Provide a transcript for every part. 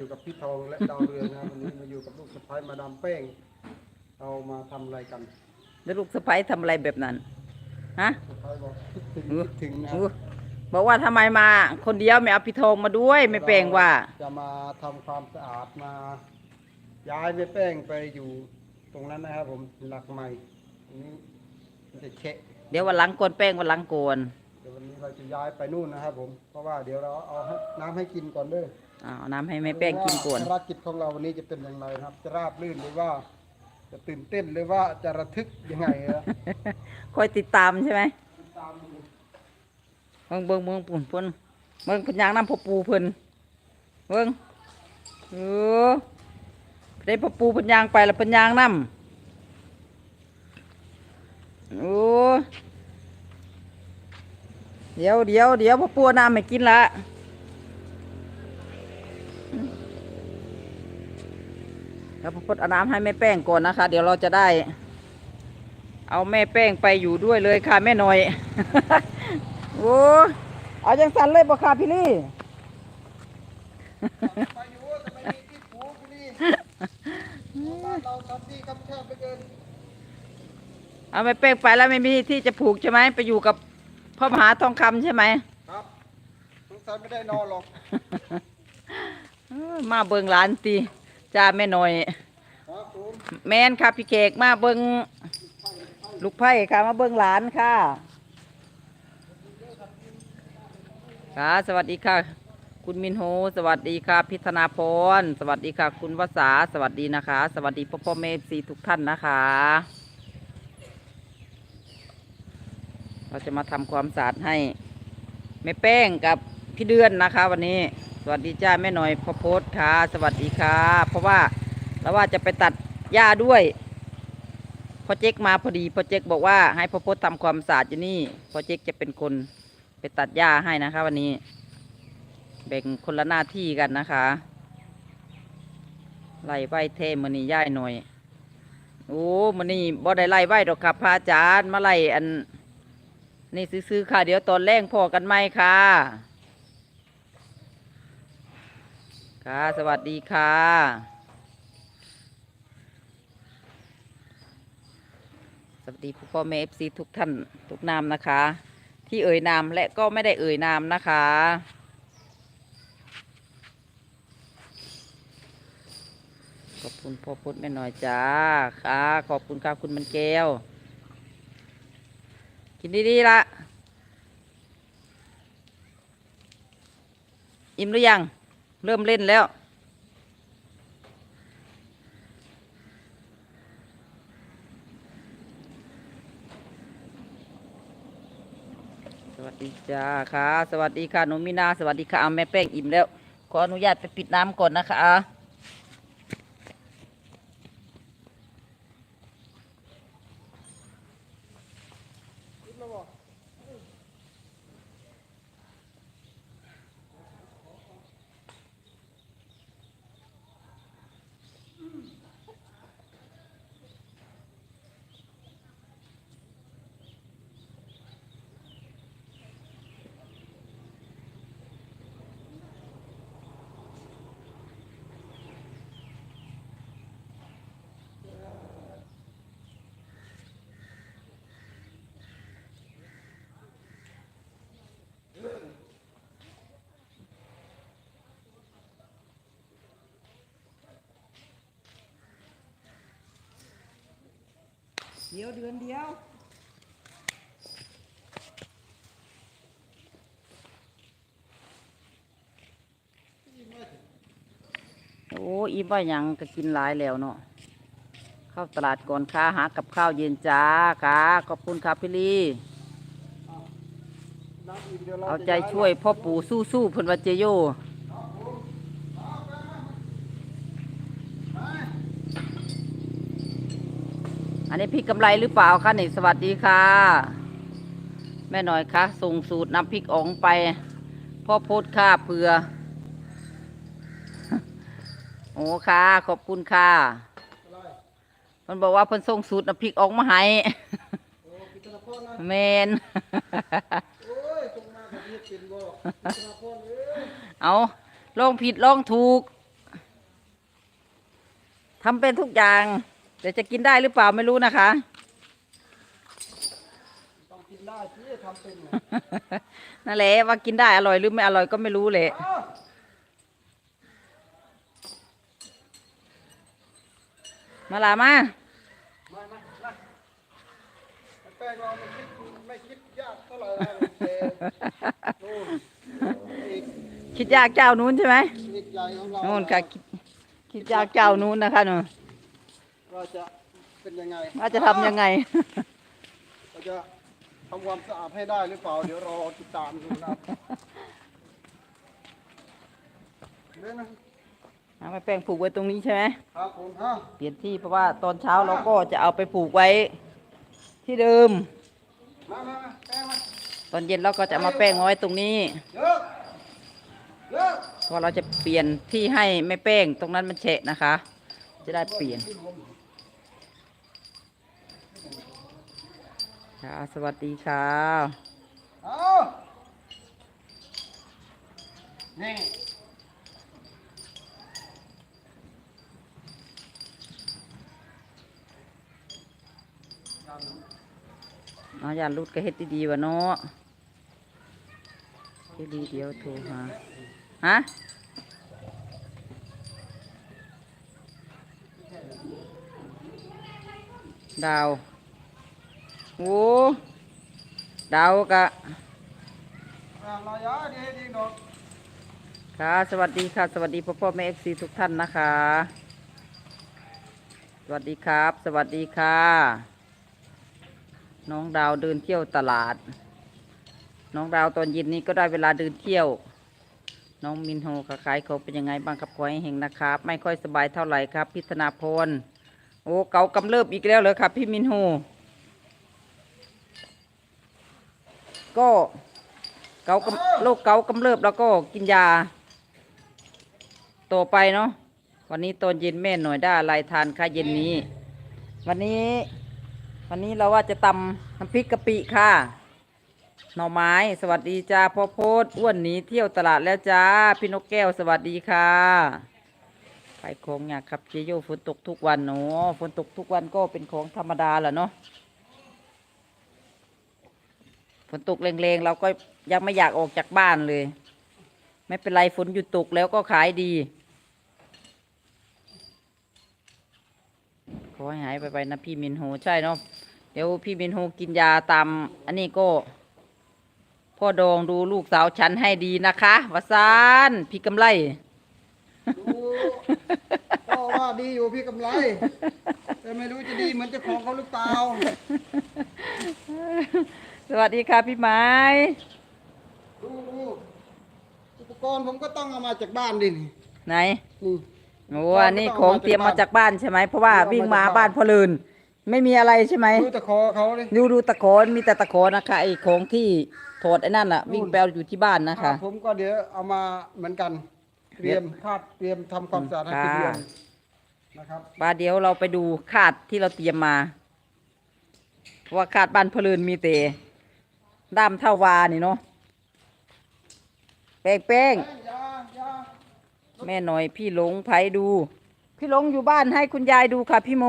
อยู่กับพี่ทองและดาวเรืองนะวันนี้มาอยู่กับลูกสะพ้ายมาดามแป้ง เรามาทำอะไรกันแล้วลูกสะใภ้ทำอะไรแบบนั้น ฮะสะพ้ายบอกคิดถึงอู้คิดถึงนะอู้บอกว่าทำไมมา คนเดียวไม่เอาพี่ทองมาด้วย ไม่แปลงว่า จะมาทำความสะอาดมา ย้ายแม่แป้งไปอยู่ตรงนั้นนะครับ ผมหลักใหม่อันนี้มันจะเช็ค เดี๋ยววันหลังโกนแป้งวันหลังโกนเดี๋ยววันนี้เราจะย้ายไปนู่นนะครับผม เพราะว่าเดี๋ยวเราเอาให้น้ำให้กินก่อนเด้อ เอาน้ำให้แม่แป้งกินก่อนภารกิจของเราวันนี้จะเป็นอย่างไรนะครับ จะราบรื่นหรือว่า จะตื่นเต้นหรือว่าจะระทึกยังไงนะคอยติดตามใช่ไหมติดตามดูเบิ่งเบิ่งเบิ่งปุ่นเพิ่นเบิ่งเพิ่นยางน้ำพ่อปูเพิ่นเบิ่งเออได้พ่อปูเพิ่นยางไปแล้วเพิ่นยางน้ำโอ้เดี๋ยวเดี๋ยวเดี๋ยวพ่อปูเอาน้ำไม่กินละ แล้วพ่อพดเอาน้ำให้แม่แป้งก่อนนะคะ เดี๋ยวเราจะได้ เอาแม่แป้งไปอยู่ด้วยเลยค่ะแม่หน่อย โอ้เอาจังสันเลยบ่ค่ะพี่ลี่ไปอยู่แต่ไม่มีที่ผูกนี่บ้านเราทำที่คำแคบไปเกินเอาแม่แป้งไปแล้วไม่มีที่จะผูกใช่ไหมไปอยู่กับพ่อมหาทองคำใช่ไหมครับสงสัยไม่ได้นอนหรอกเออมาเบิงหลานตี จ้าแม่หน่อย แมนค่ะพี่เกกมาเบิงลูกไผ่ค่ะมาเบิงหลานค่ะค่ะสวัสดีค่ะ คุณมินโฮ สวัสดีค่ะ พิธนาพรสวัสดีค่ะ คุณวสาสวัสดีนะคะ สวัสดีพ่อพ่อเมซีทุกท่านนะคะ เราจะมาทำความสะอาดให้แม่แป้งกับพี่เดือนนะคะ วันนี้ สวัสดีจ้าแม่หน่อยพ่อโพสค่ะ สวัสดีค่ะ เพราะว่าเราว่าจะไปตัดหญ้าด้วยพ่อเจ๊กมาพอดีพ่อเจ๊กบอกว่าให้พ่อโพสทำความสะอาดอยู่นี่พ่อเจ๊กจะเป็นคนไปตัดหญ้าให้นะคะ วันนี้แบ่งคนละหน้าที่กันนะคะไล่ไว้เทมันนี่ย่ายหน่อยโอ้มันนี่บ่ได้ไล่ไว้ดอกครับพระอาจารย์มาไล่อัน นี่ซื้อๆค่ะ เดี๋ยวตอนแรกพอกันไหมค่ะ ค่ะ สวัสดีค่ะสวัสดีผู้พ่อแม่เอฟซีทุกท่านทุกนามนะคะ ที่เอ่ยนามและก็ไม่ได้เอ่ยนามนะคะขอบคุณพ่อพุทธแม่หน่อยจ้าค่ะ ขอบคุณค่ะคุณมันแก้ว กินดีๆละอิ่มหรือยัง เริ่มเล่นแล้ว สวัสดีจ้าค่ะ สวัสดีค่ะหนูมินา สวัสดีค่ะเอาแม่แป้งอิ่มแล้ว ขออนุญาตไปปิดน้ำก่อนนะคะ เดี๋ยวเดือนเดียวโอ้อีบ่าหยังก็กินหลายแล้วเนาะเข้าตลาดก่อนค่ะหากับข้าวเย็นจ้าค่ะขอบคุณครับพี่ลีน้ำอิ่มเดี๋ยวเราเอาจะใจช่วยพ่อปู่สู้ๆเพิ่นว่าเจโย นนี้พริกกำไรหรือเปล่าคะนี่สวัสดีค่ะ แม่หน่อยคะส่งสูตรน้ำพริกอ๋องไปพ่อโพดค่าเผื่อโอ้ค่ะขอบคุณค่ะอะไรมันบอกว่าเพิ่นส่งสูตรน้ำพริกอ๋องมาให้โอ้พิจารณาพ่อนะแมนโอ้ยตรงมาแบบนี้เป็นบ่พิจารณาพ่อเอ้ยเอาลองผิดลองถูกพทำเป็นทุกอย่าง แต่จะกินได้หรือเปล่าไม่รู้นะคะ ต้องกินได้ที่ทำเป็นนะนั่นแหละว่ากินได้อร่อยหรือไม่อร่อยก็ไม่รู้เลยอ้าวมาลามามามามาแป้งเราไม่คิดไม่คิดยากเท่าไหร่นะเจนู่นอีกคิดยากเจ้านู้นใช่ไหมนิดใหญ่ของเรานู้นค่ะคิดคิดยากเจ้านู้นนะคะหนู เราจะเป็นยังไงว่าจะทำยังไง เราจะทำความสะอาดให้ได้หรือเปล่า เดี๋ยวรอติดตามดูนะครับเดี๋ยวนะเอาไปแป้งผูกไว้ตรงนี้ใช่ไหม ครับผมฮะเปลี่ยนที่เพราะว่าตอนเช้าเราก็จะเอาไปผูกไว้ที่เดิม มามามาแป้งมาตอนเย็นเราก็จะเอามาแป้งไว้ตรงนี้ เยอะเยอะเพราะเราจะเปลี่ยนที่ให้ไม่แป้ง ตรงนั้นมันเฉะนะคะ จะได้เปลี่ยน ค่ะ สวัสดีค่ะเอานี่เอาอย่าลุดก็เฮ็ดดีๆวะเนาะเฮ็ดดีเดี๋ยวโทรหาฮะดาว โอ้ดาวกะอ่าลายาดีดีหนอกค่ะ สวัสดีค่ะ สวัสดีพ่อพ่อแม่เอฟซีทุกท่านนะคะ สวัสดีครับ สวัสดีค่ะ น้องดาวเดินเที่ยวตลาด น้องดาวตอนเย็นนี้ก็ได้เวลาเดินเที่ยว น้องมินโฮค่ะขายของเป็นยังไงบ้างครับขอให้เฮงนะครับ ไม่ค่อยสบายเท่าไหร่ครับ พิธนาพรโอ้ เกากำเริบอีกแล้วเหรอครับ พี่มินโฮ ก็เกากำโรคเกากำเริบแล้วก็กินยาต่อไปเนาะวันนี้ตอนเย็นแม่หน่อยได้อะไรทานค่ะเย็นนี้ วันนี้ วันนี้เราว่าจะตำน้ำพริกกะปิค่ะ หน่อไม้ สวัสดีจ้าพ่อโพดอ้วนหนีเที่ยวตลาดแล้วจ้าพี่นกแก้วสวัสดีค่ะขายของอยากครับเจโยฝนตกทุกวันเนาะฝนตกทุกวันก็เป็นของธรรมดาแหละเนาะ ฝนตกแรงๆเราก็ยังไม่อยากออกจากบ้านเลย ไม่เป็นไรฝนหยุดตกแล้วก็ขายดี ขอให้หายไปไปนะพี่มินโฮใช่เนาะเดี๋ยวพี่มินโฮกินยาตาม อันนี้ก็ พ่อดองดูลูกสาวฉันให้ดีนะคะวสานพี่กำไรดูก็ว่าดีอยู่พี่กำไร แต่ไม่รู้จะดีเหมือนเจ้าของเขาหรือเปล่า สวัสดีค่ะพี่ไม้ดูดูอุปกรณ์ผมก็ต้องเอามาจากบ้านดินี่ไหนนี่ โอ้อันนี้ของเตรียมมาจากบ้านใช่ไหมเพราะว่าวิ่งมาบ้านพ่อเลินไม่มีอะไรใช่ไหมดูตะคอเขาเลยดูดูตะขอมีแต่ตะขอนะคะไอ้ของที่ถอดไอ้นั่นอะวิ่งแปลอยู่ที่บ้านนะคะ ผมก็เดี๋ยวเอามาเหมือนกัน เตรียมคาดเตรียมทำความสะอาดให้เป็นเดือนค่ะนะครับปาเดี๋ยวเราไปดูคาดที่เราเตรียมมาเพราะว่าคาดบ้านพลืนมีแต่ ด้ามเท่าวานี่เนาะแป้งแป้งแม่หน่อยพี่หลงไผดู พี่หลงอยู่บ้านให้คุณยายดูค่ะพี่โม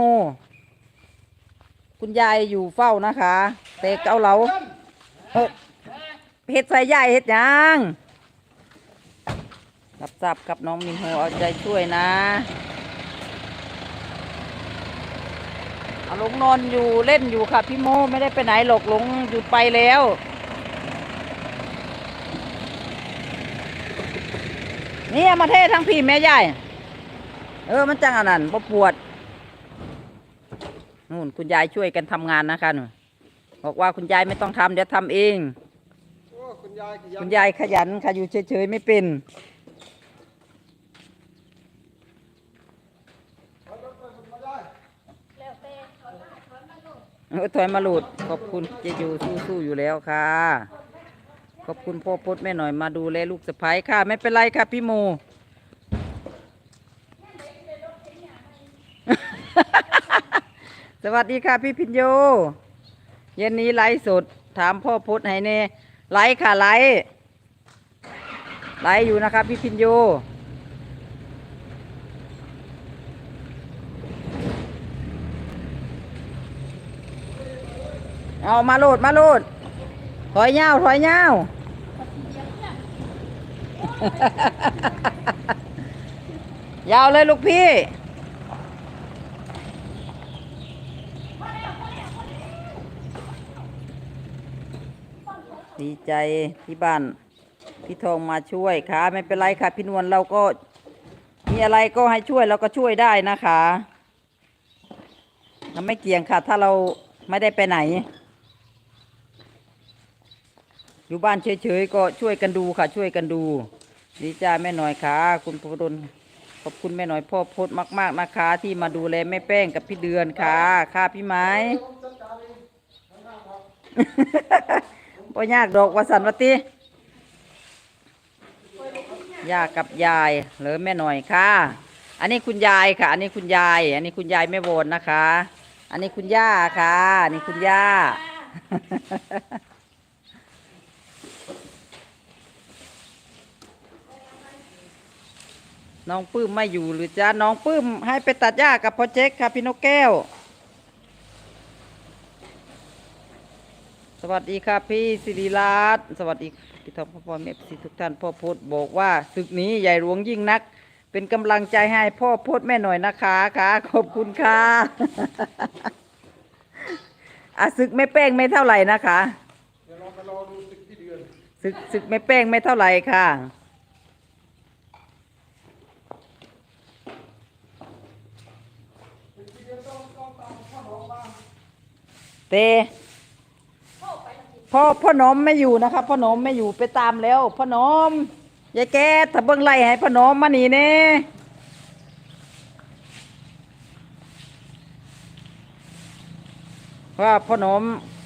คุณยายอยู่เฝ้านะคะแต่เกาเหลาเออเฮ็ดใส่ยายเฮ็ดยังรับทราบกับน้องมินโฮเอาใจช่วยนะหลงนอนอยู่เล่นอยู่ค่ะพี่โมไม่ได้ไปไหนหรอกหลงหยุดไปแล้ว นี่เอามาเททั้งพี่แม่ใหญ่ เออ มันจังอันนั้นบ่ปวด นู่นคุณยายช่วยกันทำงานนะคะหนูบอกว่าคุณยายไม่ต้องทำเดี๋ยวทำเอง โอ้คุณยายขยันคุณยายขยันค่ะอยู่เฉยๆไม่เป็นเอรถไปส่งมาได้เออถอยมาหลุดขอบคุณเจอยู่สู้ๆอยู่แล้วค่ะ ขอบคุณพ่อพดแม่หน่อยมาดูแลลูกสะพ้ายค่ะ ไม่เป็นไรค่ะพี่โม สวัสดีค่ะพี่พินโย เย็นนี้ไลฟ์สดถามพ่อพดให้เน่ไลฟ์ค่ะไลฟ์ไลฟ์อยู่นะคะพี่พินโยเอามาโหลดมาโหลดถอยเงาถอยเงา ยาวเลยลูกพี่ ดีใจที่บ้าน พี่ทองมาช่วยค่ะ ไม่เป็นไรค่ะ พี่นวลเราก็ มีอะไรก็ให้ช่วยเราก็ช่วยได้นะคะเราไม่เกี่ยงค่ะ ถ้าเราไม่ได้ไปไหน อยู่บ้านเฉยๆก็ช่วยกันดูค่ะ ช่วยกันดู ดีจ้าแม่หน่อยค่ะคุณพดลขอบคุณแม่หน่อยพ่อพดมาก ๆนะคะ ที่มาดูแลแม่แป้งกับพี่เดือนค่ะ ค่ะพี่ไม้ผมจัดการเองข้างๆครับบ่ยากดอกวสันวติยากกับยายเหรือแม่หน่อยค่ะ อันนี้คุณยายค่ะ อันนี้คุณยาย อันนี้คุณยายแม่โวนนะคะ อันนี้คุณย่าค่ะอันนี้คุณย่า น้องปื้มไม่อยู่หรือจ้าน้องปื้มให้ไปตัดหญ้ากับพ่อเจ๊กค่ะพี่นกแก้ว สวัสดีค่ะพี่สิริรัตน์สวัสดีพี่ทองพ่อพ่อแม่พี่ทุกท่านพ่อพดบอกว่าศึกนี้ใหญ่หลวงยิ่งนัก เป็นกำลังใจให้พ่อพดแม่หน่อยนะคะค่ะขอบคุณค่ะอะศึกไม่แป้งไม่เท่าไหร่นะคะศึกศึกไม่แป้งไม่เท่าไหร่ค่ะ พี่เดือนต้องต้องตามพ่อหนองมา เตพ่อพ่อหนอมไม่อยู่นะคะพ่อหนอมไม่อยู่ไปตามแล้วพ่อหนอมยายแกถ้าเบิ้งไล่ให้พ่อหนอมมาหนีเน่ว่าพ่อหนอม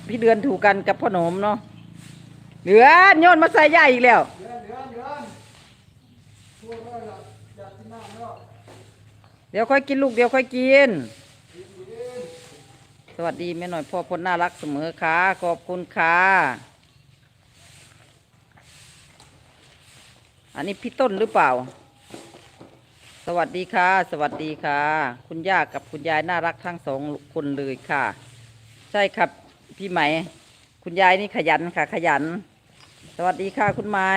พี่เดือนถูกกันกับพ่อหนอมเนาะเหลือโยนมาใส่ย่าอีกแล้วเดือนเดือนเดือนช่วยด้วยล่ะอยากแล้วเดี๋ยวค่อยกินลูกเดี๋ยวค่อยกิน สวัสดีแม่หน่อยพ่อพลน่ารักเสมอค่ะ ขอบคุณค่ะ อันนี้พี่ต้นหรือเปล่า สวัสดีค่ะ สวัสดีค่ะ คุณย่ากับคุณยายน่ารักทั้งสองคนเลยค่ะ ใช่ครับพี่ไหม คุณยายนี่ขยันค่ะ ขยัน สวัสดีค่ะคุณไม้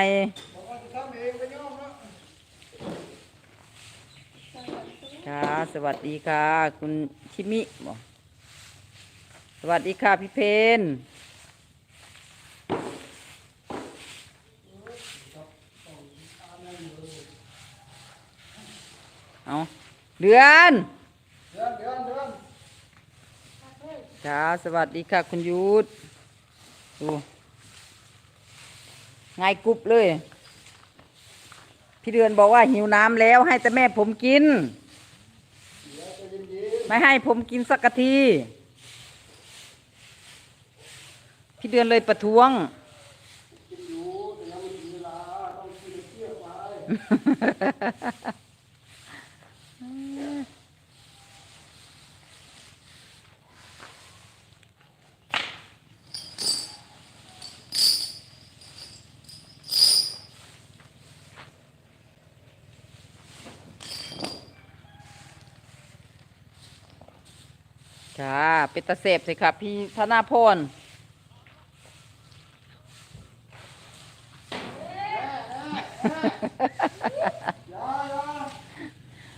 ค่ะ สวัสดีค่ะ คุณชิมิบอก สวัสดีค่ะพี่เพนเอาเดือนเดือนเดือนเดือนค่ะสวัสดีค่ะคุณยุทธดูไงกรุบเลย พี่เดือนบอกว่าหิวน้ำแล้วให้แต่แม่ผมกิน ไม่ให้ผมกินสักกะที พี่เดือนเลยประท้วงกินอยู่แต่ยังไม่ถึงเวลาเปค่ะเป็นตะเสบสิครับพี่ธนาพล ยายา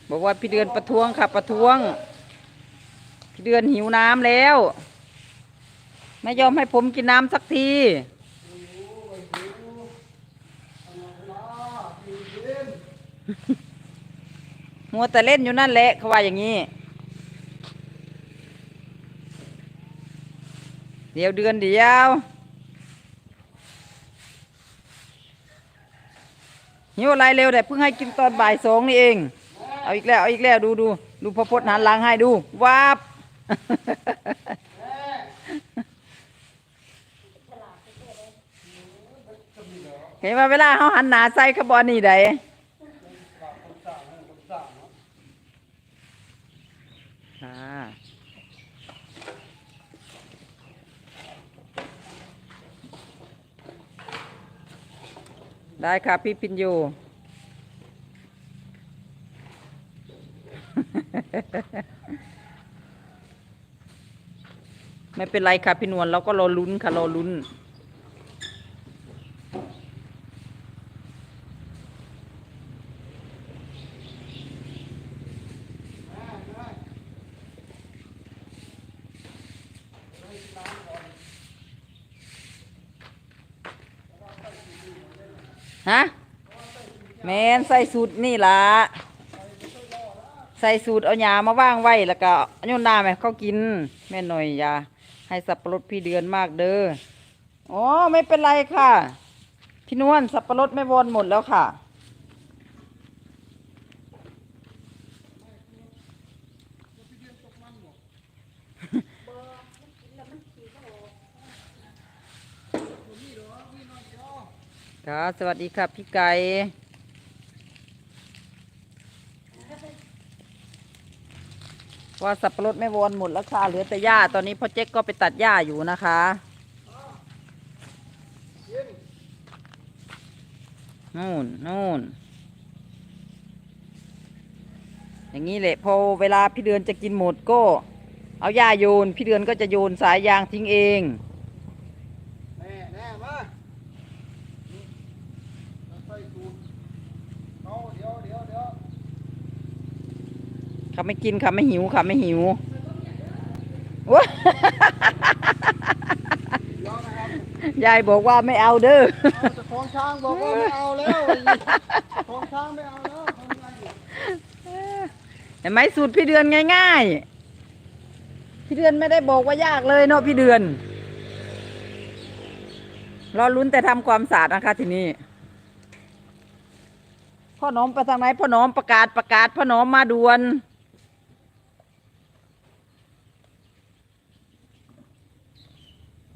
บอกว่าพี่เดือนประท้วงค่ะ ประท้วง พี่เดือนหิวน้ำแล้ว ไม่ยอมให้ผมกินน้ำสักทีมัวแต่เล่นอยู่นั่นแหละเขาว่าอย่างนี้ เดี๋ยวเดือนเดียว หิวอะไรเร็วแต่เพิ่งให้กินตอนบ่ายสองนี่เอง เอาอีกแล้วเอาอีกแล้วดูดูดูพอพดหันหลังให้ดูวาบเห็นว่าเวลาเขาหันหนาใส่ขบอนนี่ได ได้ค่ะพี่พินโยนไม่เป็นไรค่ะพี่นวลเราก็รอลุ้นค่ะรอลุ้น ฮะแมนใส่สูตรนี่ล่ะใส่สูตรเอายามาว่างไว้แล้วก็โยนน้าไหมเขากิน แม่หน่อยอย่าให้สับปะรดพี่เดือนมากเด้ออ๋อไม่เป็นไรค่ะ พี่นวลสับปะรดไม่วนหมดแล้วค่ะ ค่ะสวัสดีค่ะพี่ไก่ว่าสับปะรดไม่วอนหมดแล้วค่ะเหลือแต่หญ้าตอนนี้พ่อเจ๊กก็ไปตัดหญ้าอยู่นะคะนู่นนู่นอย่างนี้แหละพอเวลาพี่เดือนจะกินหมดก็ เอาหญ้าโยน พี่เดือนก็จะโยนสายยางทิ้งเอง แน่แน่มานี่เราใส่สูตรเอาเดี๋ยวเดี๋ยวเดี๋ยว เขาไม่กินค่ะไม่หิวค่ะไม่หิวว้ายายบอกว่าไม่เอาเด้อเอาแต่ของช้างบอกว่าไม่เอาแล้วของช้างไม่เอาแล้วเห็นไหมสูตรพี่เดือนง่าย ๆ พี่เดือนไม่ได้บอกว่ายากเลยเนาะพี่เดือนรอลุ้นแต่ทำความสะอาดนะคะทีนี้พ่อหน้อมไปทางไหนพ่อหน้อมประกาศประกาศพ่อหน้อมมาด่วน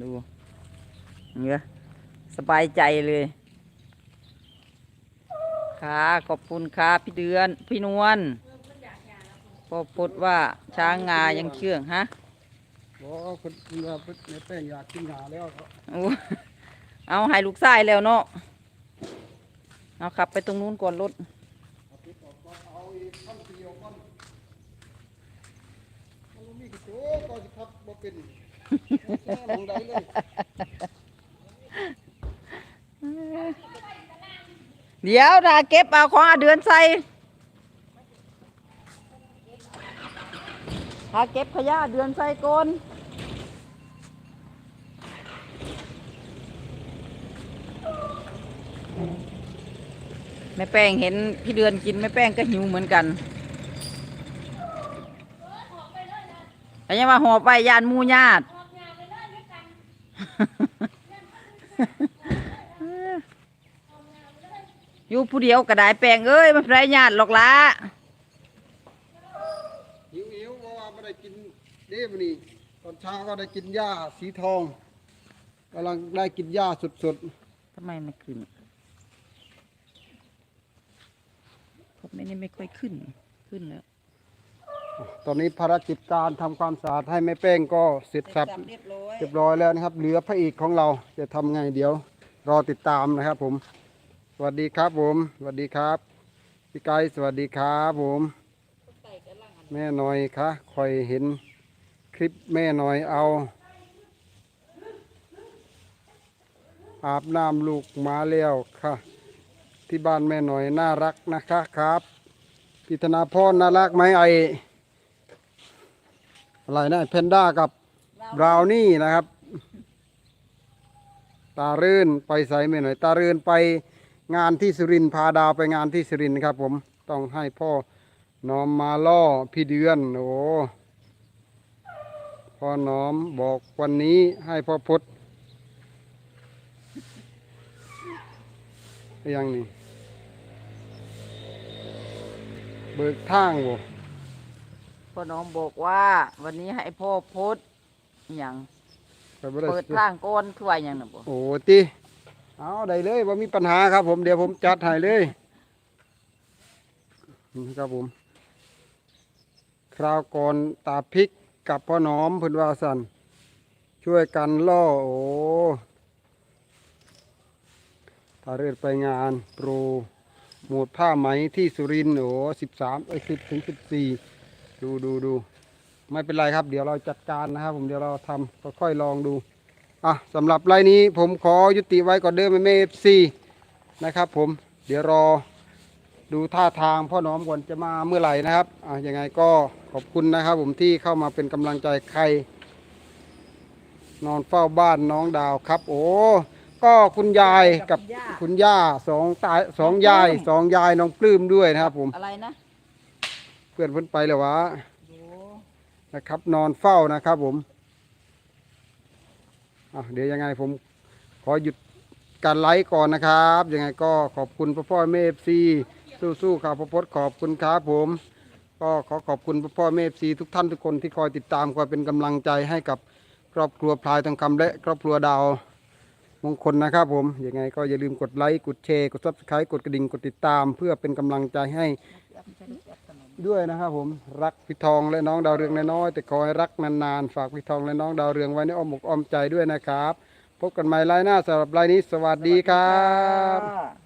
ดูเนี่ยสบายใจเลยค่ะขอบคุณค่ะพี่เดือน พี่นวลพอพดว่าช้างงายังเชื่องฮะบอกว่าคนเมื่อในแป้งอยากกินหาแล้วก็โอ้เอาให้ลูกชายแล้วเนาะเอาขับไปตรงนู้นก่อนรถเอา เอาอีกขั้นเดียวก่อนมันบ่มีกระโจกก็สิครับบ่เป็นแม่มองได้เลยเดี๋ยวถ้าเก็บเอาของอาเดือนใส่ถ้าเก็บขยะเดือนใส่กนแม่แป้งเห็นพี่เดือนกินแม่แป้งก็หิวเหมือนกันแต่ยังมาหอบไปยานมูญาติ อยู่ผู้เดียวก็ได้แปลงเอ้ยมันไรญาติหรอกละหิวหิวเพราะว่าไม่ได้กินเด้มันนี่ตอนเช้าก็ได้กินหญ้าสีทองกำลังได้กินหญ้าสดทำไมไม่ขึ้นผมไม่นี่ไม่ค่อยขึ้น ขึ้นแล้วๆ ตอนนี้ภารกิจการทำความสะอาดให้แม่แป้งก็เสร็จสับ เรียบร้อย เรียบร้อยแล้วนะครับ เหลือพระเอกของเราจะทำไงเดี๋ยว รอติดตามนะครับผมส วัสดีครับผมสวัสดีครับ พี่ไก่สวัสดีครับผมแม่หน่อยคะคอยเห็นคลิปแม่หน่อยเอา อาบน้ำลูกมาแล้วค่ะ ที่บ้านแม่หน่อยน่ารักนะคะครับพิธนาพรน่ารักไหมไออะไรนะแพนด้ากับบราวนี่นะครับ ตารื่นไปใส่ไม่หน่อย ตารื่นไป งานที่สุรินทร์พาดาวไปงานที่สุรินทร์ครับ ผมต้องให้พ่อน้อมมาล่อพี่เดือนโอ้พ่อน้อมบอกวันนี้ให้พ่อพดยังนี่เบิกทางบ่พ่อน้องบอกว่า วันนี้ให้พ่อโพสต์อหย่างไปบ่ได้เปิดทางก้อนคือว่าอย่างนั้นบ่โอ้ติ เอาได้เลยว่ามีปัญหาครับผมเดี๋ยวผมจัดให้เลยนี่ครับผม คราวก่อนตาพริกกับพ่อหนอมพิ่นว่าสันช่วยกันล่อโอ้ถ้าเรื่อไปงานโปรหมดผ้าไหมที่สุรินทร์โอ้สิบสามเอ้สิบถึงสิบสี่ดูดูดูไม่เป็นไรครับ เดี๋ยวเราจัดการนะครับผมเดี๋ยวเราทำค่อยๆลองดู อะสำหรับไลน์นี้ผมขอยุติไว้ก่อนเดิมไม่เมฟซีนะครับ ผมเดี๋ยวรอดูท่าทางพ่อน้อมก่อนจะมาเมื่อไหร่นะครับอะยังไงก็ขอบคุณนะครับ ผมที่เข้ามาเป็นกำลังใจใคร นอนเฝ้าบ้านน้องดาวครับ โอ้ก็คุณยายกับคุณย่าสองตายสองยายสองยายน้องปลื้มด้วยนะครับ ผมอะไรนะเพื่อนเพิ่นไปแล้ววะโอ้นะครับ นอนเฝ้านะครับ ผมอะ เดี๋ยวยังไงผมขอหยุดการไลฟ์ก่อนนะครับ ยังไงก็ขอบคุณพ่อพ่อเมฟซีสู้ๆครับพ่อพดขอบคุณครับผม ก็ขอขอบคุณพ่อพ่อเมฟซีทุกท่านทุกคนที่คอยติดตามคอยเป็นกำลังใจให้กับครอบครัวพลายทองคำและครอบครัวดาวมงคลนะครับผม ยังไงก็อย่าลืมกดไลค์ กดแชร์ กดซับสไครต์กดกระดิ่ง กดติดตาม เพื่อเป็นกำลังใจให้ ด้วยนะครับผมรักพี่ทองและน้องดาวเรืองน้อยแต่ขอให้รักนานๆฝากพี่ทองและน้องดาวเรืองไว้ในอ้อมอกอ้อมใจด้วยนะครับ พบกันใหม่ไลน์หน้าสำหรับไลน์นี้ สวัสดีครับ